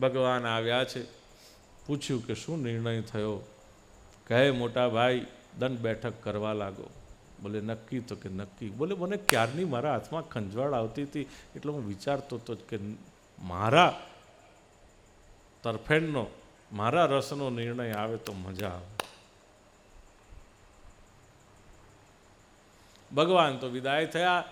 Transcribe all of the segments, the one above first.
ભગવાન આવ્યા છે. પૂછ્યું કે શું નિર્ણય થયો? કહે, મોટા ભાઈ, દંડ બેઠક કરવા લાગો. બોલે, નક્કી તો કે નક્કી. બોલે, મને ક્યારની મારા હાથમાં ખંજવાળ આવતી હતી? એટલે હું વિચારતો હતો કે મારા તરફેણનો, મારા રસનો નિર્ણય આવે તો મજા આવે. ભગવાન તો વિદાય થયા.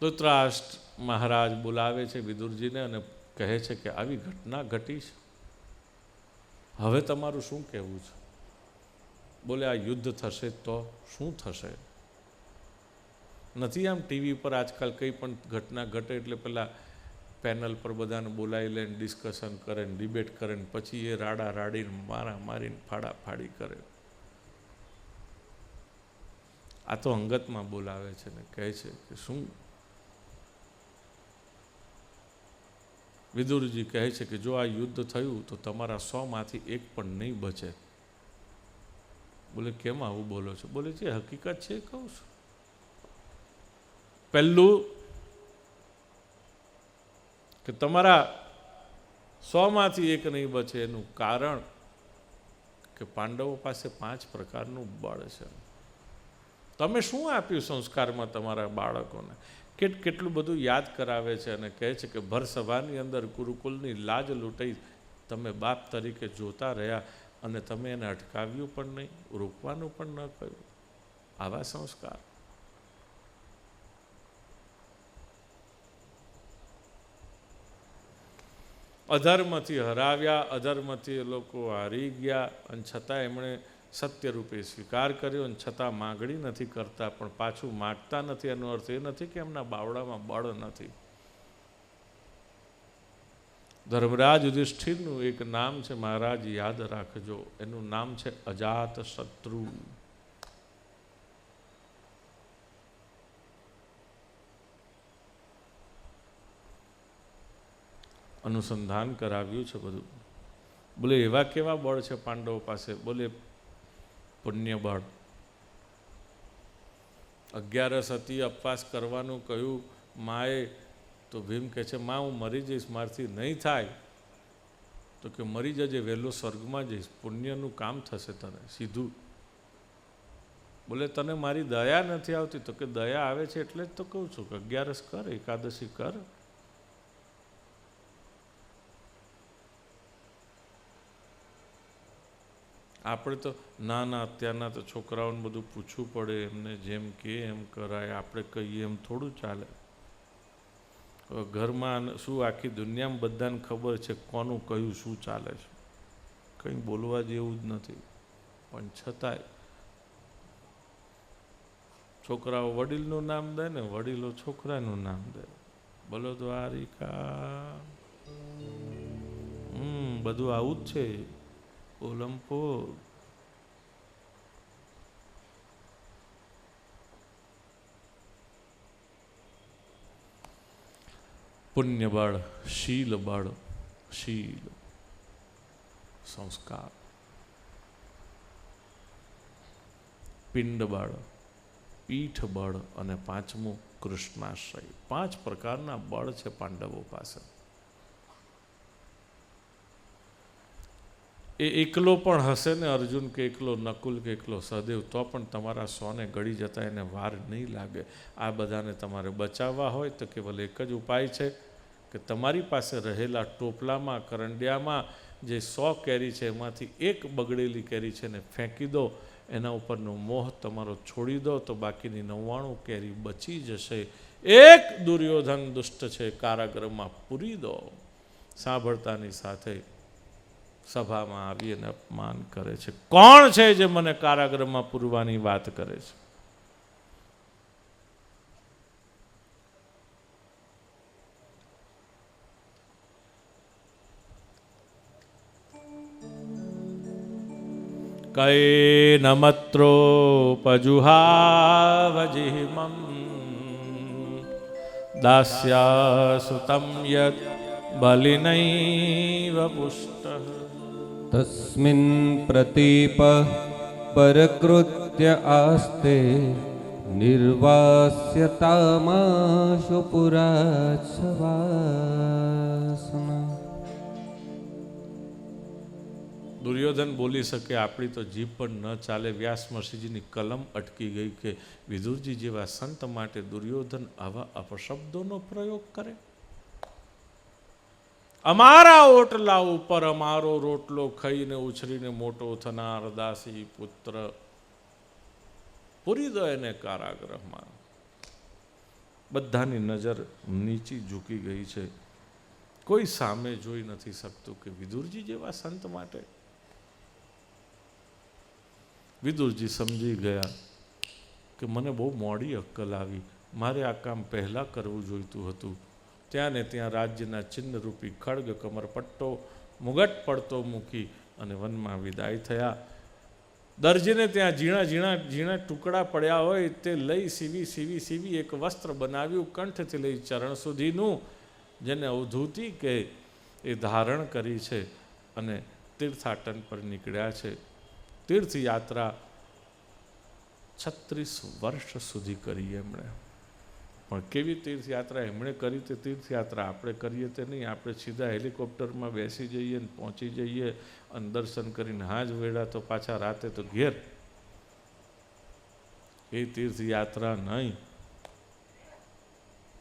ધૃતરાષ્ટ્ર મહારાજ બોલાવે છે વિદુરજીને અને કહે છે કે આવી ઘટના ઘટી છે. હવે તમારું શું કહેવું છે? બોલે, આ યુદ્ધ થશે તો શું થશે? નથી આમ ટીવી પર આજકાલ કંઈ પણ ઘટના ઘટે એટલે પેલા પેનલ પર બધાને બોલાવી લઈને ડિસ્કશન કરે ને ડિબેટ કરે ને પછી એ રાડા રાડીને મારા મારીને ફાડા ફાડી કરે. આ તો અંગતમાં બોલાવે છે ને કહે છે કે શું વિદુરજી કહે છે કે જો આ યુદ્ધ થયું તો તમારા સોમાંથી એક પણ નહીં બચે. બોલે, કેમ આવું બોલો છો? બોલે, જે હકીકત છે કહું છું. પહેલું કે તમારા સોમાંથી એક નહીં બચે એનું કારણ કે પાંડવો પાસે પાંચ પ્રકારનું બળ છે. તમે શું આપ્યું સંસ્કારમાં તમારા બાળકોને? કેટ કેટલું બધું યાદ કરાવે છે અને કહે છે કે ભરસભાની અંદર ગુરુકુલની લાજ લૂંટાઈ તમે બાપ તરીકે જોતા રહ્યા અને તમે એને અટકાવ્યું પણ નહીં, રોકવાનું પણ ન કહ્યું. આવા સંસ્કાર. અધર્મથી હરાવ્યા, અધર્મથી એ લોકો હારી ગયા અને છતાં એમણે સત્ય રૂપે સ્વીકાર કર્યો અને છતાં માગણી નથી કરતા, પણ પાછું માગતા નથી. એનો અર્થ એ નથી કે એમના બાવડામાં બળ નથી. ધર્મરાજ યુધિષ્ઠિરનું એક નામ છે, મહારાજ, યાદ રાખજો. એનું નામ છે, અજાત શત્રુ. અનુસંધાન કરાવ્યું છે બધું. બોલે, એવા કેવા બળ છે પાંડવો પાસે? બોલે પુણ્ય બળ અગિયારસ હતી અપવાસ કરવાનું કહ્યું, માએ, તો ભીમ કહે છે, માં, હું મરી જઈશ, મારથી નહીં થાય. તો કે, મરી જજે, વહેલો સ્વર્ગમાં જઈશ, પુણ્યનું કામ થશે તને, સીધું. બોલે, તને મારી દયા નથી આવતી? તો કે, દયા આવે છે એટલે જ તો કહું છું કે, અગિયારસ કર, એકાદશી કર આપણે તો, ના ના, અત્યારના તો છોકરાઓને બધું પૂછવું પડે, એમને જેમ કે એમ કરાય, આપણે કહીએ એમ થોડું ચાલે. ઘરમાં શું આખી દુનિયામાં બધાને ખબર છે કોનું કયું શું ચાલે છે. કંઈ બોલવા જેવું જ નથી. પણ છતાંય છોકરાઓ વડીલનું નામ દે ને વડીલો છોકરાનું નામ દે. બોલો દ્વારિકા. હમ, બધું આવું જ છે. ઓલંપોર પુણ્ય બળ શીલ બળ શીલ સંસ્કાર પિંડ બળ પીઠ બળ અને પાંચમું કૃષ્ણાશ્રય. પાંચ પ્રકારના બળ છે પાંડવો પાસે. એ એકલો પણ હશે ને અર્જુન કે એકલો નકુલ કે એકલો સહદેવ તો પણ તમારા સોને ગળી જતા એને વાર નહીં લાગે. આ બધાને તમારે બચાવવા હોય તો કેવલ એક જ ઉપાય છે કે તમારી પાસે રહેલા ટોપલામાં, કરંડિયામાં જે સો કેરી છે, એમાંથી એક બગડેલી કેરી છે ને ફેંકી દો. એના ઉપરનો મોહ તમારો છોડી દો તો બાકીની નવ્વાણું કેરી બચી જશે. એક દુર્યોધન દુષ્ટ છે, કારાગૃહમાં પૂરી દો. સાંભળતાની સાથે સભામાં આવી અને અપમાન કરે છે. કોણ છે જે મને કારાગૃહમાં પૂરવાની વાત કરે છે? કૈન પજુહાવજિમમ દાસ્યા સુતમ યદ બલિનૈવ પુષ્ટ. તસ્મિન પ્રતીપ પરકૃત્ય આસ્તે નિર્વાસ્યતામાશુ પુરાસવાસના દુર્યોધન બોલી શકે આપણી તો જીભ પણ ન ચાલે વ્યાસ મહર્ષિજીની કલમ અટકી ગઈ કે વિદુરજી જેવા સંત માટે દુર્યોધન આવા અપશબ્દોનો પ્રયોગ કરે અમારા ઓટલા ઉપર અમારો રોટલો ખાઈને ઉછરીને મોટો થનાર દાસી પુત્ર. પૂરી દો એને કારાગ્રહમાં બધાની નજર નીચી ઝૂકી ગઈ છે. કોઈ સામે જોઈ નથી શકતું કે વિદુરજી જેવા સંત માટે. વિદુરજી સમજી ગયા કે મને બહુ મોડી અક્કલ આવી. મારે આ કામ પહેલાં કરવું જોઈતું હતું. ત્યાં ને ત્યાં રાજ્યના ચિહ્નરૂપી ખડગ, કમરપટ્ટો, મુગટ પડતો મૂકી અને વનમાં વિદાય થયા. દરજીને ત્યાં ઝીણા ઝીણા ઝીણા ટુકડા પડ્યા હોય તે લઈ સીવી સીવી સીવી એક વસ્ત્ર બનાવ્યું કંઠથી લઈ ચરણ સુધીનું, જેને અવધૂતિ કે એ ધારણ કરી છે અને તીર્થાટન પર નીકળ્યા છે. તીર્થયાત્રા છત્રીસ વર્ષ સુધી કરી એમણે. પણ કેવી તીર્થયાત્રા, એમણે કરી તે તીર્થયાત્રા? આપણે કરીએ તે નહીં. આપણે સીધા હેલિકોપ્ટરમાં બેસી જઈએ ને પહોંચી જઈએ અને દર્શન કરીને હાજ વેળા તો પાછા રાતે તો ઘેર. એ તીર્થયાત્રા નહીં.